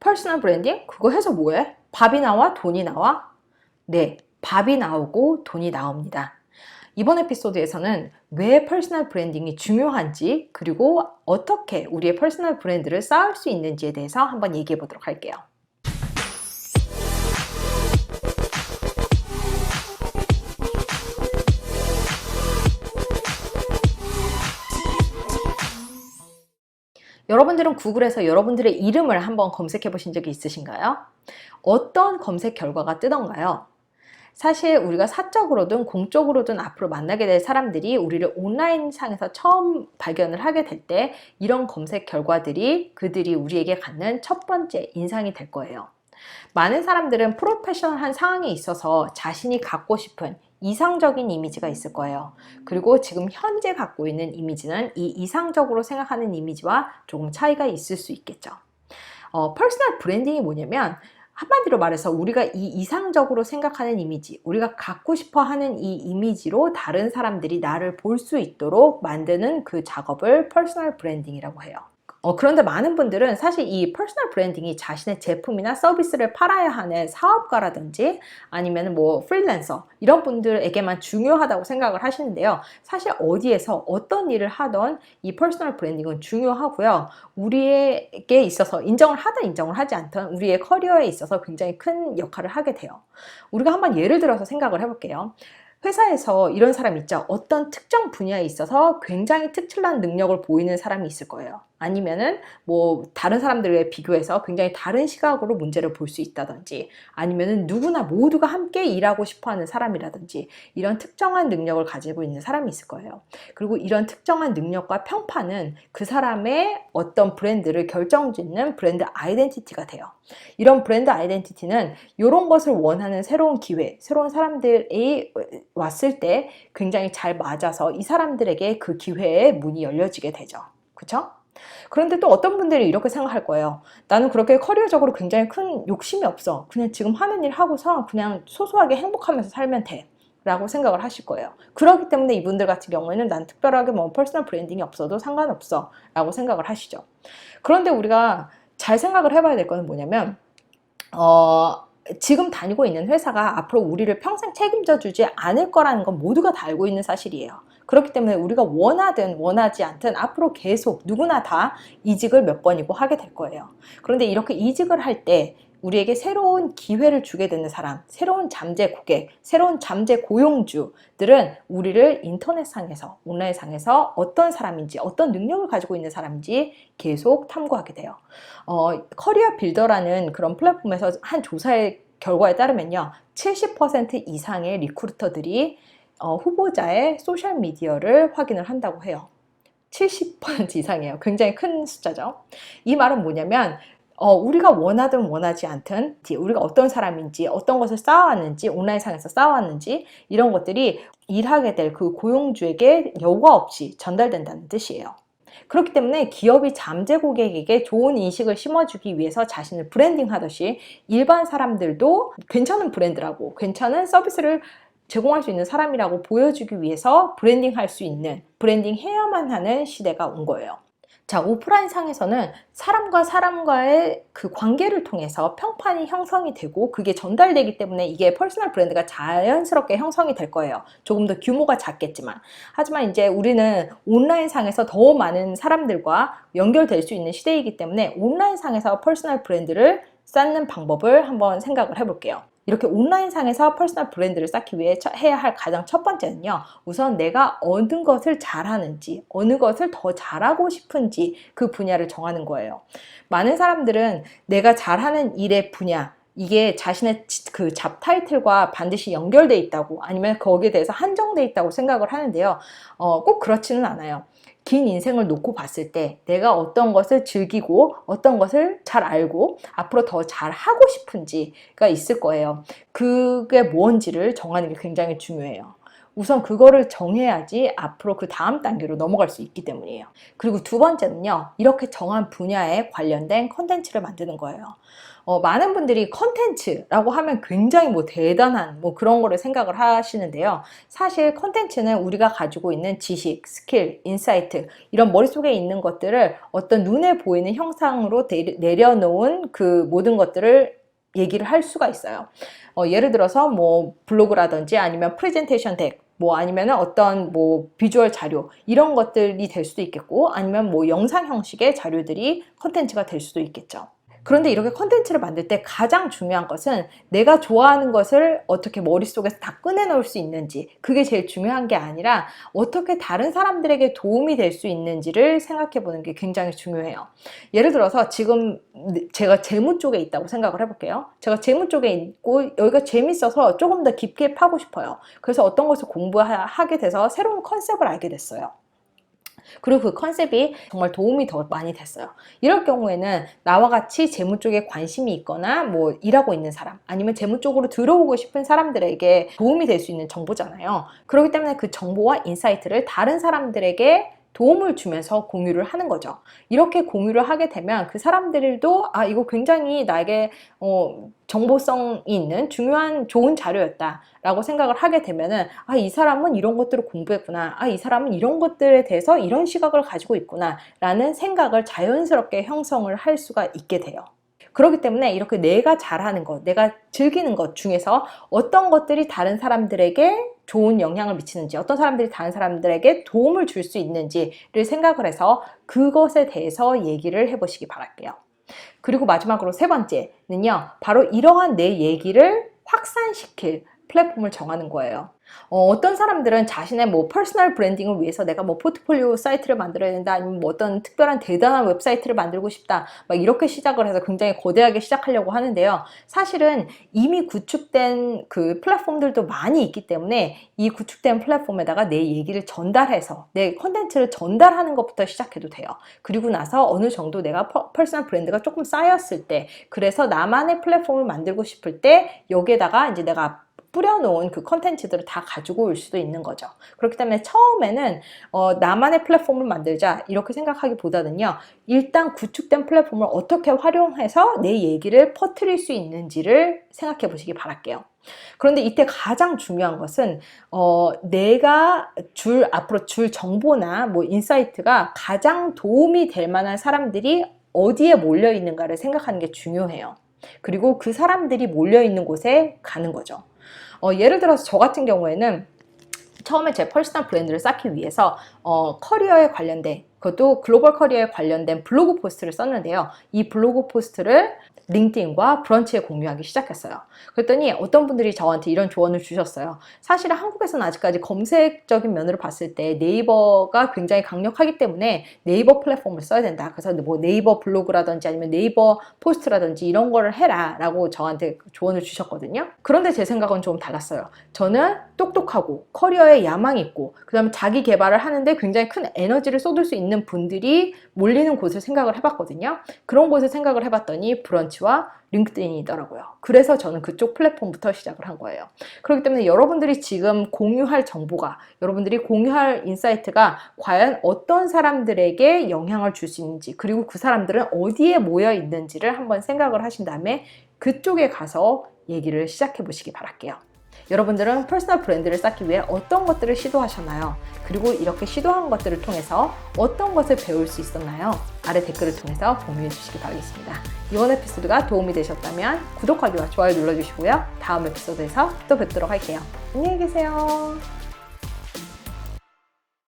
퍼스널 브랜딩? 그거 해서 뭐해? 밥이 나와? 돈이 나와? 네, 밥이 나오고 돈이 나옵니다. 이번 에피소드에서는 왜 퍼스널 브랜딩이 중요한지 그리고 어떻게 우리의 퍼스널 브랜드를 쌓을 수 있는지에 대해서 한번 얘기해 보도록 할게요. 여러분들은 구글에서 여러분들의 이름을 한번 검색해 보신 적이 있으신가요? 어떤 검색 결과가 뜨던가요? 사실 우리가 사적으로든 공적으로든 앞으로 만나게 될 사람들이 우리를 온라인 상에서 처음 발견을 하게 될 때 이런 검색 결과들이 그들이 우리에게 갖는 첫 번째 인상이 될 거예요. 많은 사람들은 프로페셔널한 상황에 있어서 자신이 갖고 싶은 이상적인 이미지가 있을 거예요. 그리고 지금 현재 갖고 있는 이미지는 이 이상적으로 생각하는 이미지와 조금 차이가 있을 수 있겠죠. 어, 퍼스널 브랜딩이 뭐냐면 한마디로 말해서 우리가 이 이상적으로 생각하는 이미지, 우리가 갖고 싶어 하는 이 이미지로 다른 사람들이 나를 볼 수 있도록 만드는 그 작업을 퍼스널 브랜딩이라고 해요. 어, 그런데 많은 분들은 사실 이 퍼스널 브랜딩이 자신의 제품이나 서비스를 팔아야 하는 사업가라든지 아니면 뭐 프리랜서 이런 분들에게만 중요하다고 생각을 하시는데요. 사실 어디에서 어떤 일을 하던 이 퍼스널 브랜딩은 중요하고요. 우리에게 있어서 인정을 하든 인정을 하지 않든 우리의 커리어에 있어서 굉장히 큰 역할을 하게 돼요. 우리가 한번 예를 들어서 생각을 해볼게요. 회사에서 이런 사람 있죠. 어떤 특정 분야에 있어서 굉장히 특출난 능력을 보이는 사람이 있을 거예요. 아니면은 뭐 다른 사람들에 비교해서 굉장히 다른 시각으로 문제를 볼 수 있다든지 아니면은 누구나 모두가 함께 일하고 싶어 하는 사람이라든지 이런 특정한 능력을 가지고 있는 사람이 있을 거예요. 그리고 이런 특정한 능력과 평판은 그 사람의 어떤 브랜드를 결정짓는 브랜드 아이덴티티가 돼요. 이런 브랜드 아이덴티티는 이런 것을 원하는 새로운 기회, 새로운 사람들이 왔을 때 굉장히 잘 맞아서 이 사람들에게 그 기회의 문이 열려지게 되죠. 그쵸? 그런데 또 어떤 분들이 이렇게 생각할 거예요. 나는 그렇게 커리어적으로 굉장히 큰 욕심이 없어. 그냥 지금 하는 일 하고서 그냥 소소하게 행복하면서 살면 돼. 라고 생각을 하실 거예요. 그렇기 때문에 이분들 같은 경우에는 난 특별하게 뭐 퍼스널 브랜딩이 없어도 상관없어. 라고 생각을 하시죠. 그런데 우리가 잘 생각을 해봐야 될 거는 뭐냐면, 어, 지금 다니고 있는 회사가 앞으로 우리를 평생 책임져 주지 않을 거라는 건 모두가 다 알고 있는 사실이에요. 그렇기 때문에 우리가 원하든 원하지 않든 앞으로 계속 누구나 다 이직을 몇 번이고 하게 될 거예요. 그런데 이렇게 이직을 할 때 우리에게 새로운 기회를 주게 되는 사람, 새로운 잠재 고객, 새로운 잠재 고용주들은 우리를 인터넷상에서, 온라인상에서 어떤 사람인지, 어떤 능력을 가지고 있는 사람인지 계속 탐구하게 돼요. 어, 커리어 빌더라는 그런 플랫폼에서 한 조사의 결과에 따르면요. 70% 이상의 리크루터들이 어, 후보자의 소셜 미디어를 확인을 한다고 해요. 70% 이상이에요. 굉장히 큰 숫자죠. 이 말은 뭐냐면 어, 우리가 원하든 원하지 않든 우리가 어떤 사람인지 어떤 것을 쌓아왔는지 온라인상에서 쌓아왔는지 이런 것들이 일하게 될 그 고용주에게 여과 없이 전달된다는 뜻이에요. 그렇기 때문에 기업이 잠재 고객에게 좋은 인식을 심어주기 위해서 자신을 브랜딩 하듯이 일반 사람들도 괜찮은 브랜드라고 괜찮은 서비스를 제공할 수 있는 사람이라고 보여주기 위해서 브랜딩 할 수 있는 브랜딩 해야만 하는 시대가 온 거예요. 자, 오프라인 상에서는 사람과 사람과의 그 관계를 통해서 평판이 형성이 되고 그게 전달되기 때문에 이게 퍼스널 브랜드가 자연스럽게 형성이 될 거예요. 조금 더 규모가 작겠지만. 하지만 이제 우리는 온라인 상에서 더 많은 사람들과 연결될 수 있는 시대이기 때문에 온라인 상에서 퍼스널 브랜드를 쌓는 방법을 한번 생각을 해볼게요. 이렇게 온라인상에서 퍼스널 브랜드를 쌓기 위해 해야 할 가장 첫 번째는요. 우선 내가 어느 것을 잘하는지, 어느 것을 더 잘하고 싶은지 그 분야를 정하는 거예요. 많은 사람들은 내가 잘하는 일의 분야, 이게 자신의 그 잡 타이틀과 반드시 연결돼 있다고 아니면 거기에 대해서 한정돼 있다고 생각을 하는데요. 어, 꼭 그렇지는 않아요. 긴 인생을 놓고 봤을 때 내가 어떤 것을 즐기고 어떤 것을 잘 알고 앞으로 더 잘 하고 싶은지가 있을 거예요. 그게 뭔지를 정하는 게 굉장히 중요해요. 우선 그거를 정해야지 앞으로 그 다음 단계로 넘어갈 수 있기 때문이에요. 그리고 두 번째는요, 이렇게 정한 분야에 관련된 컨텐츠를 만드는 거예요. 어, 많은 분들이 컨텐츠라고 하면 굉장히 뭐 대단한 뭐 그런 거를 생각을 하시는데요. 사실 컨텐츠는 우리가 가지고 있는 지식, 스킬, 인사이트 이런 머릿속에 있는 것들을 어떤 눈에 보이는 형상으로 내려놓은 그 모든 것들을 얘기를 할 수가 있어요. 어, 예를 들어서 뭐 블로그라든지 아니면 프레젠테이션 덱, 뭐 아니면 어떤 뭐 비주얼 자료 이런 것들이 될 수도 있겠고 아니면 뭐 영상 형식의 자료들이 컨텐츠가 될 수도 있겠죠. 그런데 이렇게 컨텐츠를 만들 때 가장 중요한 것은 내가 좋아하는 것을 어떻게 머릿속에서 다 꺼내놓을 수 있는지 그게 제일 중요한 게 아니라 어떻게 다른 사람들에게 도움이 될 수 있는지를 생각해 보는 게 굉장히 중요해요. 예를 들어서 지금 제가 재무 쪽에 있다고 생각을 해볼게요. 제가 재무 쪽에 있고 여기가 재밌어서 조금 더 깊게 파고 싶어요. 그래서 어떤 것을 공부하게 돼서 새로운 컨셉을 알게 됐어요. 그리고 그 컨셉이 정말 도움이 더 많이 됐어요. 이럴 경우에는 나와 같이 재무 쪽에 관심이 있거나 뭐 일하고 있는 사람 아니면 재무 쪽으로 들어오고 싶은 사람들에게 도움이 될 수 있는 정보잖아요. 그렇기 때문에 그 정보와 인사이트를 다른 사람들에게 도움을 주면서 공유를 하는 거죠. 이렇게 공유를 하게 되면 그 사람들도 아 이거 굉장히 나에게 어, 정보성이 있는 중요한 좋은 자료였다라고 생각을 하게 되면은 아 이 사람은 이런 것들을 공부했구나. 아 이 사람은 이런 것들에 대해서 이런 시각을 가지고 있구나라는 생각을 자연스럽게 형성을 할 수가 있게 돼요. 그렇기 때문에 이렇게 내가 잘하는 것, 내가 즐기는 것 중에서 어떤 것들이 다른 사람들에게 좋은 영향을 미치는지, 어떤 사람들이 다른 사람들에게 도움을 줄 수 있는지를 생각을 해서 그것에 대해서 얘기를 해보시기 바랄게요. 그리고 마지막으로 세 번째는요, 바로 이러한 내 얘기를 확산시킬 플랫폼을 정하는 거예요. 어, 떤 사람들은 자신의 뭐 퍼스널 브랜딩을 위해서 내가 뭐 포트폴리오 사이트를 만들어야 된다 아니면 뭐 어떤 특별한 대단한 웹사이트를 만들고 싶다 막 이렇게 시작을 해서 굉장히 거대하게 시작하려고 하는데요 사실은 이미 구축된 그 플랫폼들도 많이 있기 때문에 이 구축된 플랫폼에다가 내 얘기를 전달해서 내 컨텐츠를 전달하는 것부터 시작해도 돼요 그리고 나서 어느 정도 내가 퍼, 퍼스널 브랜드가 조금 쌓였을 때 그래서 나만의 플랫폼을 만들고 싶을 때 여기에다가 이제 내가 뿌려놓은 그 컨텐츠들을 다 가지고 올 수도 있는 거죠. 그렇기 때문에 처음에는 어, 나만의 플랫폼을 만들자 이렇게 생각하기보다는요. 일단 구축된 플랫폼을 어떻게 활용해서 내 얘기를 퍼뜨릴 수 있는지를 생각해 보시기 바랄게요. 그런데 이때 가장 중요한 것은 어, 내가 줄 앞으로 줄 정보나 뭐 인사이트가 가장 도움이 될 만한 사람들이 어디에 몰려 있는가를 생각하는 게 중요해요. 그리고 그 사람들이 몰려 있는 곳에 가는 거죠. 어, 예를 들어서 저 같은 경우에는 처음에 제 퍼스널 브랜드를 쌓기 위해서 어, 커리어에 관련된 그것도 글로벌 커리어에 관련된 블로그 포스트를 썼는데요. 이 블로그 포스트를 링크인과 브런치에 공유하기 시작했어요. 그랬더니 어떤 분들이 저한테 이런 조언을 주셨어요. 사실 한국에서는 아직까지 검색적인 면으로 봤을 때 네이버가 굉장히 강력하기 때문에 네이버 플랫폼을 써야 된다. 그래서 뭐 네이버 블로그라든지 아니면 네이버 포스트라든지 이런 거를 해라 라고 저한테 조언을 주셨거든요. 그런데 제 생각은 좀 달랐어요. 저는 똑똑하고 커리어에 야망이 있고 그 다음에 자기 개발을 하는데 굉장히 큰 에너지를 쏟을 수 있는 분들이 몰리는 곳을 생각을 해봤거든요. 그런 곳을 생각을 해봤더니 브런 치와 링크드인이더라고요. 그래서 저는 그쪽 플랫폼부터 시작을 한 거예요. 그렇기 때문에 여러분들이 지금 공유할 정보가, 여러분들이 공유할 인사이트가 과연 어떤 사람들에게 영향을 줄 수 있는지, 그리고 그 사람들은 어디에 모여 있는지를 한번 생각을 하신 다음에 그쪽에 가서 얘기를 시작해 보시기 바랄게요. 여러분들은 퍼스널 브랜드를 쌓기 위해 어떤 것들을 시도하셨나요? 그리고 이렇게 시도한 것들을 통해서 어떤 것을 배울 수 있었나요? 아래 댓글을 통해서 공유해 주시기 바라겠습니다. 이번 에피소드가 도움이 되셨다면 구독하기와 좋아요 눌러주시고요. 다음 에피소드에서 또 뵙도록 할게요. 안녕히 계세요.